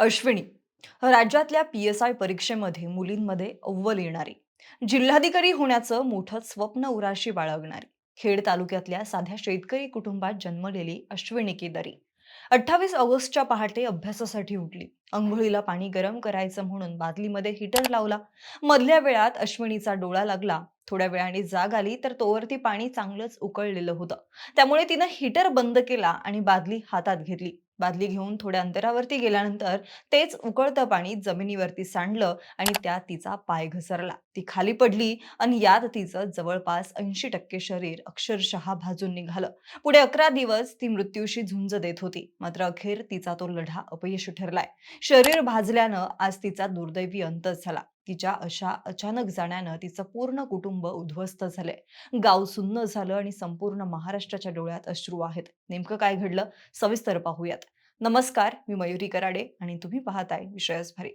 अश्विनी राज्यातल्या P S I परीक्षेमध्ये मुलींमध्ये अव्वल येणारी. जिल्हाधिकारी होण्याचं मोठं स्वप्न उराशी बाळगणारी. खेड तालुक्यातल्या साध्या शेतकरी कुटुंबात जन्मलेली अश्विनी केदारी. अठ्ठावीस ऑगस्टच्या पहाटे अभ्यासासाठी उठली. अंघोळीला पाणी गरम करायचं म्हणून बादलीमध्ये हिटर लावला. मधल्या वेळात अश्विनीचा डोळा लागला. थोड्या वेळाने जाग आली तर तोवरती पाणी चांगलंच उकळलेलं होतं. त्यामुळे तिनं हिटर बंद केला आणि बादली हातात घेतली. बादली घेऊन थोड्या अंतरावरती गेल्यानंतर तेच उकळतं पाणी जमिनीवरती सांडलं आणि त्यात तिचा पाय घसरला. ती खाली पडली आणि यात तिचं जवळपास ऐंशी टक्के शरीर अक्षरशः भाजून निघालं. पुढे अकरा दिवस ती मृत्यूशी झुंज देत होती. मात्र अखेर तिचा तो लढा अपयशी ठरलाय. शरीर भाजल्यानं आज तिचा दुर्दैवी अंतच झाला. तिच्या अशा अचानक जाण्यानं तिचं पूर्ण कुटुंब उद्ध्वस्त झालंय. गाव सुन्न झालं आणि संपूर्ण महाराष्ट्राच्या डोळ्यात अश्रू आहेत. नेमकं काय घडलं? सविस्तर पाहूयात. नमस्कार मी मयुरी कराडे आणि तुम्ही पाहताय विषयच भरे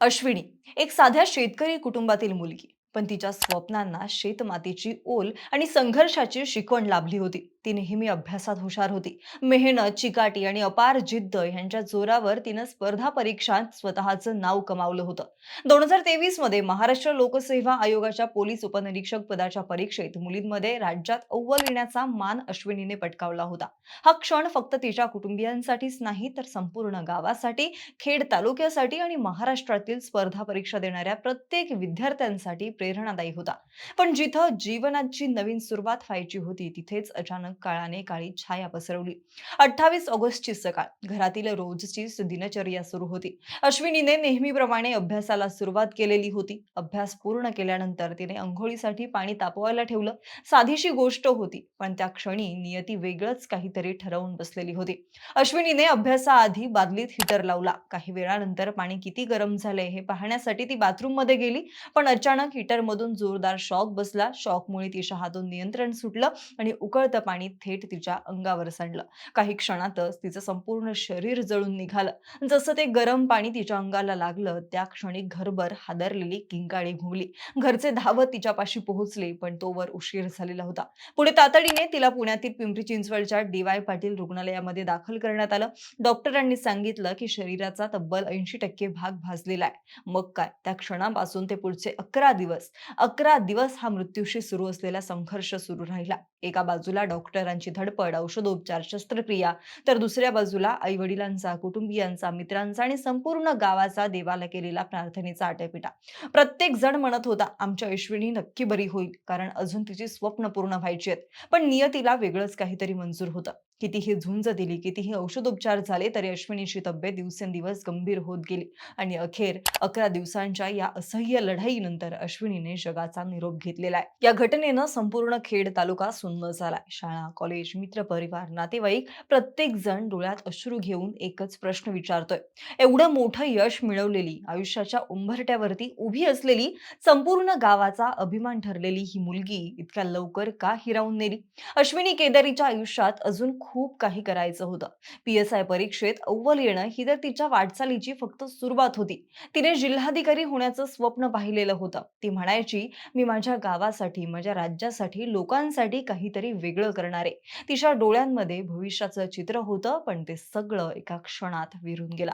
अश्विनी एक साध्या शेतकरी कुटुंबातील मुलगी पण तिच्या स्वप्नांना शेतमातीची ओल आणि संघर्षाची शिकवण लाभली होती. ती नेहमी अभ्यासात हुशार होती. मेहनत चिकाटी आणि अपार जिद्द यांच्या जोरावर तिनं स्पर्धा परीक्षात स्वतःचं नाव कमावलं होतं. दोन हजार तेवीसमध्ये महाराष्ट्र लोकसेवा आयोगाच्या पोलीस उपनिरीक्षक पदाच्या परीक्षेत मुलींमध्ये राज्यात अव्वल येण्याचा मान अश्विनीने पटकावला होता. हा क्षण फक्त तिच्या कुटुंबियांसाठीच नाही तर संपूर्ण गावासाठी खेड तालुक्यासाठी आणि महाराष्ट्रातील स्पर्धा परीक्षा देणाऱ्या प्रत्येक विद्यार्थ्यांसाठी प्रेरणादायी होता. पण जिथं जीवनाची नवीन सुरुवात व्हायची होती तिथेच अचानक काळाने काळी छाया पसरवली. अठ्ठावीस ऑगस्टची सकाळ घरातील रोजची दिनचर्या सुरू होती. अश्विनीने नेहमीप्रमाणे अभ्यासाला सुरुवात केलेली होती. अभ्यास पूर्ण केल्यानंतर तिने अंघोळीसाठी पाणी तापवायला ठेवलं. साधीशी गोष्ट होती पण त्या क्षणी नियती वेगळंच काहीतरी ठरवून बसलेली होती. अश्विनीने अभ्यासाआधी बादलीत हिटर लावला. काही वेळानंतर पाणी किती गरम झाले हे पाहण्यासाठी ती बाथरूममध्ये गेली पण अचानक हिटरमधून जोरदार शॉक बसला. शॉकमुळे तिच्या हातून नियंत्रण सुटलं आणि उकळतं पाणी थेट तिच्या अंगावर सांडलं. काही क्षणातच तिचं संपूर्ण शरीर जळून निघालं. जसं ते गरम पाणी तिच्या अंगाला लागलं त्या क्षणी घरभर हादरलेली किंकाळी घुमली. घरचे धावत तिच्यापाशी पोहोचले पण तोवर उशीर झालेला होता. पुढे तातडीने तिला पुण्यातील पिंपरी चिंचवडच्या डी वाय पाटील रुग्णालयामध्ये दाखल करण्यात आलं. डॉक्टरांनी सांगितलं की शरीराचा तब्बल ऐंशी टक्के भाग भाजलेला आहे. मग काय? त्या क्षणापासून ते पुढचे अकरा दिवस. अकरा दिवस हा मृत्यूशी सुरू असलेला संघर्ष सुरू राहिला. एका बाजूला डॉक्टरांची धडपड औषधोपचार शस्त्रक्रिया तर दुसऱ्या बाजूला आई वडिलांचा कुटुंबियांचा मित्रांचा आणि संपूर्ण गावाचा देवाला केलेला प्रार्थनेचा आटेपिटा प्रत्येक जण म्हणत होता आमच्या अश्विनी नक्की बरी होईल कारण अजून तिची स्वप्न पूर्ण व्हायची आहेत. पण नियतीला वेगळंच काहीतरी मंजूर होतं. कितीही झुंज दिली कितीही औषधोपचार झाले तरी अश्विनीची तब्येत दिवसेंदिवस गंभीर होत गेली. आणि अखेर अकरा दिवसांच्या या असह्य लढाईनंतर अश्विनीने जगाचा निरोप घेतलेला आहे. या घटनेनं संपूर्ण खेड तालुका सुन्न झालाय. शाळा कॉलेज मित्र परिवार नातेवाईक प्रत्येक जण डोळ्यात अश्रू घेऊन एकच प्रश्न विचारतोय. एवढं मोठं यश मिळवलेली आयुष्याच्या उंबरट्यावरती उभी असलेली संपूर्ण गावाचा अभिमान ठरलेली ही मुलगी इतक्या लवकर का हिरावून नेली? अश्विनी केदारीच्या आयुष्यात अजून खूप खूप काही करायचं होतं. पी एस आय परीक्षेत अव्वल येणं ही तर तिच्या वाटचालीची फक्त सुरुवात होती. तिने जिल्हाधिकारी होण्याचं स्वप्न पाहिलेलं होतं. ती म्हणायची मी माझ्या गावासाठी माझ्या राज्यासाठी लोकांसाठी काहीतरी वेगळं करणारे तिच्या डोळ्यांमध्ये भविष्याचं चित्र होतं पण ते सगळं एका क्षणात विरून गेला.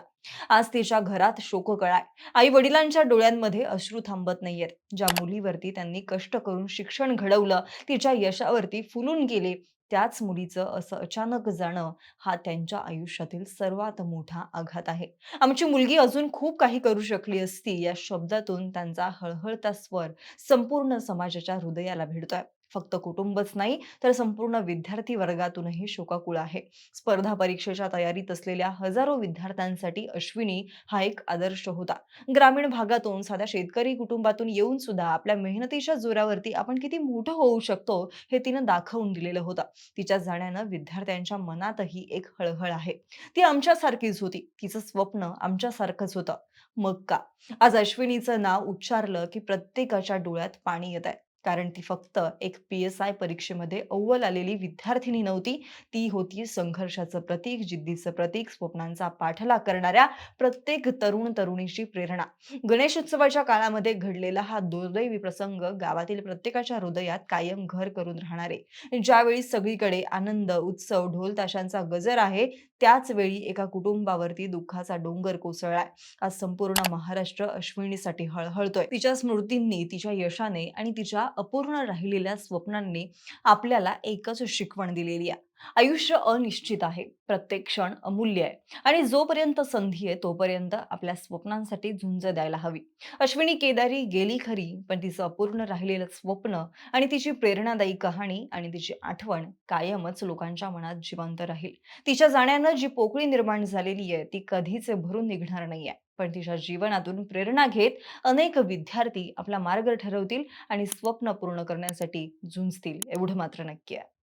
आज तिच्या घरात शोककळाय आई वडिलांच्या डोळ्यांमध्ये अश्रू थांबत नाहीयेत. ज्या मुलीवरती त्यांनी कष्ट करून शिक्षण घडवलं तिच्या यशावरती फुलून गेले. त्याच मुलीचं असं अचानक जाणं हा त्यांच्या आयुष्यातील सर्वात मोठा आघात आहे. आमची मुलगी अजून खूप काही करू शकली असती या शब्दातून त्यांचा हळहळता स्वर संपूर्ण समाजाच्या हृदयाला भिडतोय. फक्त कुटुंबच नाही तर संपूर्ण विद्यार्थी वर्गातूनही शोकाकुळ आहे. स्पर्धा परीक्षेच्या तयारीत असलेल्या हजारो विद्यार्थ्यांसाठी अश्विनी हा एक आदर्श होता. ग्रामीण भागातून साध्या शेतकरी कुटुंबातून येऊन सुद्धा आपल्या मेहनतीच्या जोरावरती आपण किती मोठं होऊ शकतो हे तिनं दाखवून दिलेलं होतं. तिच्या जाण्यानं विद्यार्थ्यांच्या मनातही एक हळहळ आहे. ती आमच्यासारखीच होती. तिचं स्वप्न आमच्यासारखंच होतं. मग का? आज अश्विनीचं नाव उच्चारलं की प्रत्येकाच्या डोळ्यात पाणी येत आहे कारण ती फक्त एक पी एस आय परीक्षेमध्ये अव्वल आलेली विद्यार्थिनी नव्हती. ती होती संघर्षाचं प्रतीक जिद्दीचं प्रतीक स्वप्नांचा पाठलाग करणाऱ्या प्रत्येक तरुण तरुणीची प्रेरणा. गणेशोत्सवाच्या काळामध्ये घडलेला हा दुर्दैवी प्रसंग गावातील प्रत्येकाच्या हृदयात कायम घर करून राहणारे. ज्यावेळी सगळीकडे आनंद उत्सव ढोल ताशांचा गजर आहे त्याच वेळी एका कुटुंबावरती दुःखाचा डोंगर कोसळलाय. आज संपूर्ण महाराष्ट्र अश्विनीसाठी हळहळतोय. तिच्या स्मृतींनी तिच्या यशाने आणि तिच्या अपूर्ण राहिलेल्या स्वप्नांनी आपल्याला एकच शिकवण दिलेली आहे. आयुष्य अनिश्चित आहे. प्रत्येक क्षण अमूल्य आहे. आणि जोपर्यंत संधी आहे तोपर्यंत आपल्या स्वप्नांसाठी झुंज द्यायला हवी. अश्विनी केदारी गेली खरी पण तिचं अपूर्ण राहिलेलं स्वप्न आणि तिची प्रेरणादायी कहाणी आणि तिची आठवण कायमच लोकांच्या मनात जिवंत राहील. तिच्या जाण्यानं जी पोकळी निर्माण झालेली आहे ती कधीच भरून निघणार नाहीये. पण तिच्या जीवनातून प्रेरणा घेत अनेक विद्यार्थी आपला मार्ग ठरवतील आणि स्वप्न पूर्ण करण्यासाठी झुंजतील एवढं मात्र नक्की आहे.